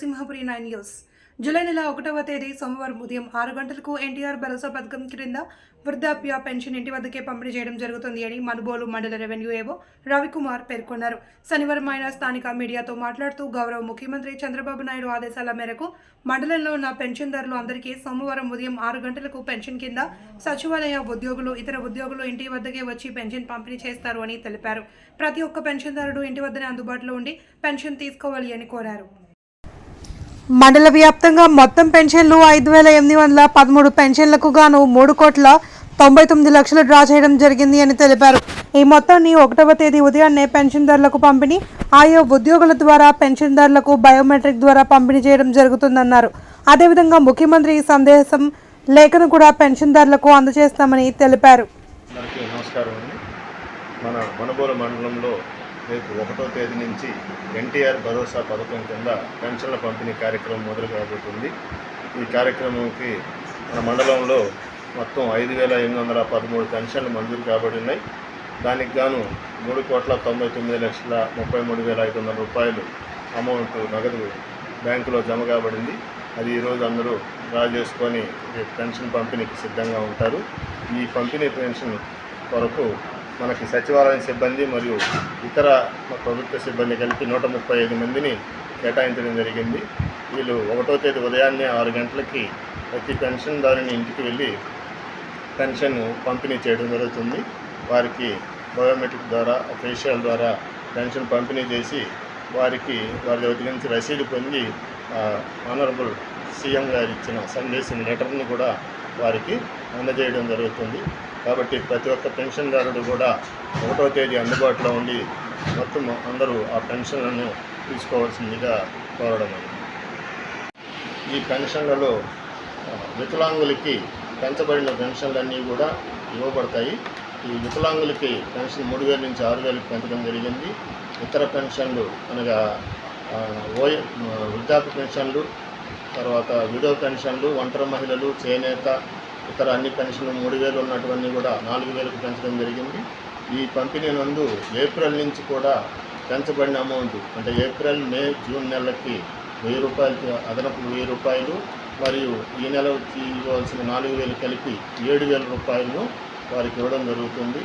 Simhapuri nine news. July నెల ఒకటవ తేదీ సోమవారం ఉదయం ఆరు గంటలకు ఎన్టీఆర్ భరోసా పథకం క్రింద వృద్ధాప్య పెన్షన్ ఇంటి వద్దకే పంపిణీ చేయడం జరుగుతుంది అని మనుబోలు మండల రెవెన్యూ ఏవో రవికుమార్ పేర్కొన్నారు. శనివారం ఆయన స్థానిక మీడియాతో మాట్లాడుతూ గౌరవ ముఖ్యమంత్రి చంద్రబాబు నాయుడు ఆదేశాల మేరకు మండలంలో ఉన్న పెన్షన్దారులు అందరికీ సోమవారం ఉదయం ఆరు గంటలకు పెన్షన్ కింద సచివాలయ ఉద్యోగులు ఇతర ఉద్యోగులు ఇంటి వద్దకే వచ్చి పెన్షన్ పంపిణీ చేస్తారు అని తెలిపారు. ప్రతి ఒక్క పెన్షన్దారుడు ఇంటి వద్దనే అందుబాటులో ఉండి పెన్షన్ తీసుకోవాలి అని కోరారు. మండల వ్యాప్తంగా మొత్తం పెన్షన్లు ఐదు వేల ఎనిమిది వందల పదమూడు పెన్షన్లకు గాను మూడు కోట్ల తొంభై తొమ్మిది లక్షలు డ్రా చేయడం జరిగింది అని తెలిపారు. ఈ మొత్తాన్ని ఒకటవ తేదీ ఉదయాన్నే పెన్షన్దారులకు పంపిణీ ఆయా ఉద్యోగుల ద్వారా పెన్షన్దారులకు బయోమెట్రిక్ ద్వారా పంపిణీ చేయడం జరుగుతుందన్నారు. అదేవిధంగా ముఖ్యమంత్రి ఈ సందేశం లేఖను కూడా పెన్షన్దారులకు అందజేస్తామని తెలిపారు. నమస్కారం మన మండలంలో రేపు ఒకటో తేదీ నుంచి ఎన్టీఆర్ భరోసా పథకం కింద పెన్షన్ల పంపిణీ కార్యక్రమం మొదలు కాబోతుంది. ఈ కార్యక్రమంకి మన మండలంలో మొత్తం ఐదు వేల ఎనిమిది వందల పదమూడు పెన్షన్లు మంజూరు కాబడినాయి దానికి గాను మూడు కోట్ల తొంభై తొమ్మిది లక్షల ముప్పై మూడు వేల ఐదు వందల రూపాయలు అమౌంట్ నగదు బ్యాంకులో జమ కాబడింది. అది ఈరోజు అందరూ డ్రా చేసుకొని పెన్షన్ పంపిణీకి సిద్ధంగా ఉంటారు. ఈ పంపిణీ పెన్షన్ కొరకు మనకి సచివాలయం సిబ్బంది మరియు ఇతర ప్రభుత్వ సిబ్బంది కలిపి నూట ముప్పై ఐదు మందిని కేటాయించడం జరిగింది. వీళ్ళు ఒకటో తేదీ ఉదయాన్నే ఆరు గంటలకి ప్రతి పెన్షన్దారుని ఇంటికి వెళ్ళి పెన్షన్ పంపిణీ చేయడం జరుగుతుంది. వారికి బయోమెట్రిక్ ద్వారా ఫేషియల్ ద్వారా పెన్షన్ పంపిణీ చేసి వారికి వారి దగ్గర నుంచి రసీదు పొంది ఆనరబుల్ సీఎం గారు ఇచ్చిన సందేశం లెటర్ని కూడా వారికి అందజేయడం జరుగుతుంది. కాబట్టి ప్రతి ఒక్క పెన్షన్దారుడు కూడా ఒకటో తేదీ అందుబాటులో ఉండి మొత్తం అందరూ ఆ పెన్షన్లను తీసుకోవాల్సిందిగా కోరడం ఈ పెన్షన్లలో వికలాంగులకి పెంచబడిన పెన్షన్లన్నీ కూడా ఇవ్వబడతాయి. ఈ వికలాంగులకి పెన్షన్ మూడు వేల నుంచి ఆరు వేలకు పెంచడం జరిగింది. ఇతర పెన్షన్లు అనగా ఓ వృద్ధాప్య పెన్షన్లు తర్వాత విడో పెన్షన్లు ఒంటరి మహిళలు చేనేత ఇతర అన్ని పెన్షన్లు మూడు వేలు ఉన్నటువన్నీ కూడా నాలుగు వేలకు పెంచడం జరిగింది. ఈ పంపిణీ నందు ఏప్రిల్ నుంచి కూడా పెంచబడిన అమౌంట్ అంటే ఏప్రిల్ మే జూన్ నెలలకి వెయ్యి రూపాయలకి అదనపు వెయ్యి రూపాయలు మరియు ఈ నెల ఇవ్వాల్సిన నాలుగు వేలు కలిపి ఏడు వేల రూపాయలను వారికి ఇవ్వడం జరుగుతుంది.